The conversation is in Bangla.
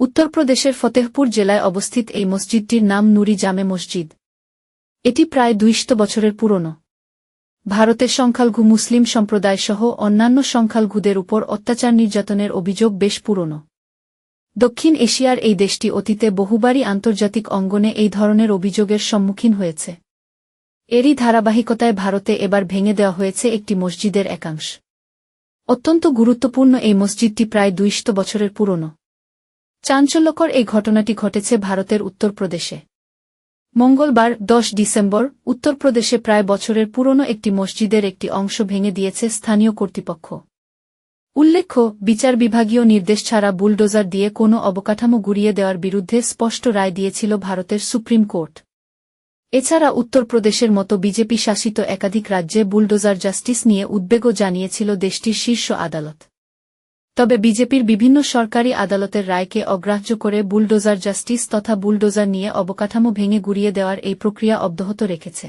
উত্তরপ্রদেশের ফতেহপুর জেলায় অবস্থিত এই মসজিদটির নাম নুরি জামে মসজিদ। এটি প্রায় দুইশত বছরের পুরনো। ভারতের সংখ্যালঘু মুসলিম সম্প্রদায় সহ অন্যান্য সংখ্যালঘুদের উপর অত্যাচার নির্যাতনের অভিযোগ বেশ পুরনো। দক্ষিণ এশিয়ার এই দেশটি অতীতে বহুবারই আন্তর্জাতিক অঙ্গনে এই ধরনের অভিযোগের সম্মুখীন হয়েছে। এরই ধারাবাহিকতায় ভারতে এবার ভেঙে দেওয়া হয়েছে একটি মসজিদের একাংশ। অত্যন্ত গুরুত্বপূর্ণ এই মসজিদটি প্রায় দুইশত বছরের পুরনো। চাঞ্চল্যকর এই ঘটনাটি ঘটেছে ভারতের উত্তরপ্রদেশে মঙ্গলবার, দশ ডিসেম্বর উত্তরপ্রদেশে প্রায় বছরের পুরনো একটি মসজিদের একটি অংশ ভেঙে দিয়েছে স্থানীয় কর্তৃপক্ষ। উল্লেখ্য, বিচার বিভাগীয় নির্দেশ ছাড়া বুলডোজার দিয়ে কোনো অবকাঠামো গুড়িয়ে দেওয়ার বিরুদ্ধে স্পষ্ট রায় দিয়েছিল ভারতের সুপ্রিম কোর্ট। এছাড়া উত্তরপ্রদেশের মতো বিজেপি শাসিত একাধিক রাজ্যে বুলডোজার জাস্টিস নিয়ে উদ্বেগও জানিয়েছিল দেশটির শীর্ষ আদালত। তবে বিজেপির বিভিন্ন সরকারি আদালতের রায়কে অগ্রাহ্য করে বুলডোজার জাস্টিস তথা বুলডোজার নিয়ে অবকাঠামো ভেঙে গুড়িয়ে দেওয়ার এই প্রক্রিয়া অব্যাহত রেখেছে।